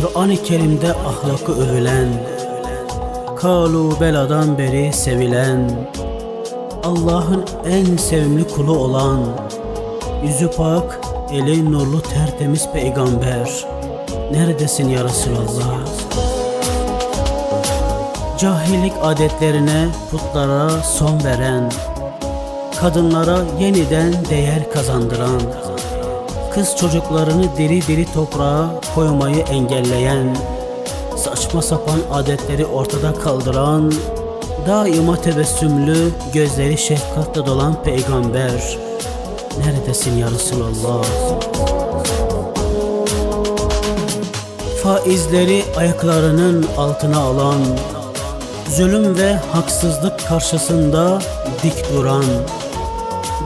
Kur'an-ı Kerim'de ahlakı övülen, kalu beladan beri sevilen, Allah'ın en sevimli kulu olan, yüzü pak, eli nurlu tertemiz peygamber. Neredesin ya Resulallah? Cahillik adetlerine, putlara son veren, kadınlara yeniden değer kazandıran, kız çocuklarını diri diri toprağa koymayı engelleyen, saçma sapan adetleri ortada kaldıran, daima tebessümlü, gözleri şefkatle dolan peygamber. Neredesin ya Resulallah? Faizleri ayaklarının altına alan, zulüm ve haksızlık karşısında dik duran,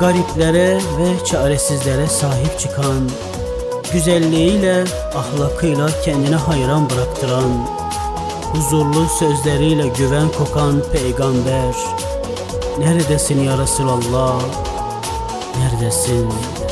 gariplere ve çaresizlere sahip çıkan, güzelliğiyle, ahlakıyla kendine hayran bıraktıran, huzurlu sözleriyle güven kokan peygamber. Neredesin ya Resulallah? Neredesin? Neredesin?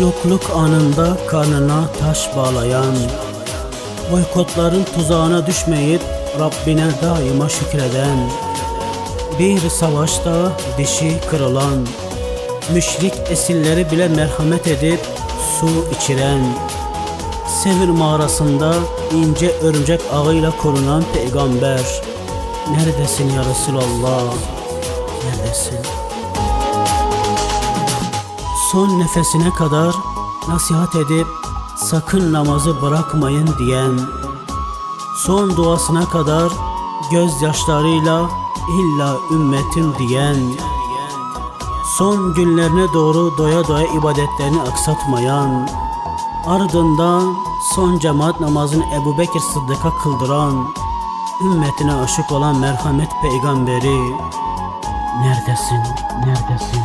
Yokluk anında karnına taş bağlayan, boykotların tuzağına düşmeyip Rabbine daima şükreden, bir savaşta dişi kırılan, müşrik esirleri bile merhamet edip su içiren, Sevir mağarasında ince örümcek ağıyla korunan peygamber, neredesin ya Resulallah, neredesin? Son nefesine kadar nasihat edip sakın namazı bırakmayın diyen, son duasına kadar gözyaşlarıyla illa ümmetim diyen, son günlerine doğru doya doya ibadetlerini aksatmayan, ardından son cemaat namazını Ebu Bekir Sıddık'a kıldıran, ümmetine aşık olan merhamet peygamberi, neredesin, neredesin?